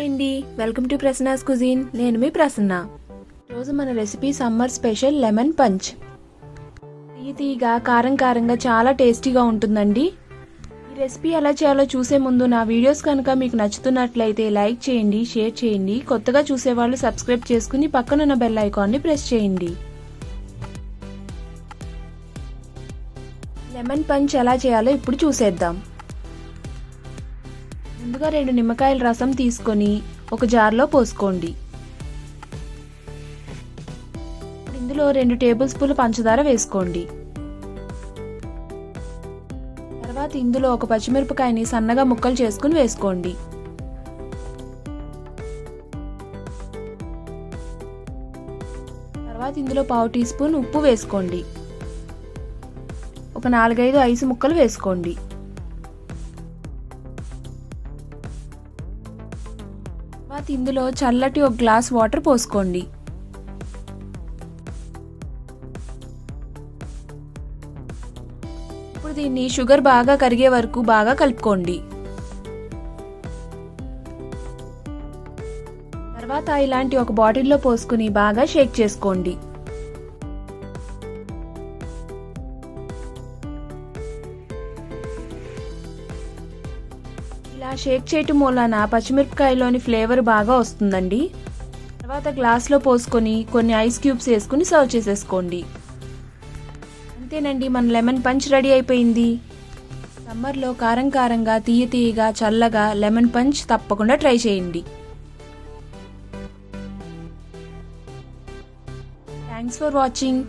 Hi అండి. Welcome to Prasanna's cuisine. నేను మీ ప్రసన్న. రోజు మన recipe summer special lemon punch. తీయ తీయగా కారం కారంగా చాలా టేస్టీగా ఉంటుందండి. ఈ రెసిపీ ఎలా చేయాలో చూసే ముందు నా వీడియోస్ కనుక మీకు నచ్చుతున్నట్లయితే లైక్ చేయండి షేర్ చేయండి. కొత్తగా చూసేవాళ్ళు సబ్స్క్రైబ్ చేసుకుని పక్కనున్న బెల్ ఐకాన్ని ప్రెస్ చేయండి. లెమన్ పంచ్ ఎలా చేయాలో ఇప్పుడు చూసేద్దాం. ముందుగా రెండు నిమ్మకాయల రసం తీసుకొని ఒక జార్లో పోసుకోండి. ఇందులో రెండు టేబుల్ స్పూన్ల పంచదార వేసుకోండి. తర్వాత ఇందులో ఒక పచ్చిమిరపకాయని సన్నగా ముక్కలు చేసుకుని వేసుకోండి. తర్వాత ఇందులో పావు టీ స్పూన్ ఉప్పు వేసుకోండి. ఒక నాలుగైదు ఐసు ముక్కలు వేసుకోండి. తర్వాత ఇందులో చల్లటి ఒక గ్లాస్ వాటర్ పోసుకోండి. ఇప్పుడు దీన్ని షుగర్ బాగా కరిగే వరకు బాగా కలుపుకోండి. తర్వాత ఇలాంటి ఒక బాటిల్లో పోసుకుని బాగా షేక్ చేసుకోండి. ఇలా షేక్ చేయటం వలన పచ్చిమిరపకాయలోని ఫ్లేవర్ బాగా వస్తుందండి. తర్వాత గ్లాస్లో పోసుకొని కొన్ని ఐస్ క్యూబ్స్ వేసుకుని సర్వ్ చేసేసుకోండి. అంతేనండి మన లెమన్ పంచ్ రెడీ అయిపోయింది. సమ్మర్లో కారం కారంగా తీయ తీయగా చల్లగా లెమన్ పంచ్ తప్పకుండా ట్రై చేయండి. Thanks for watching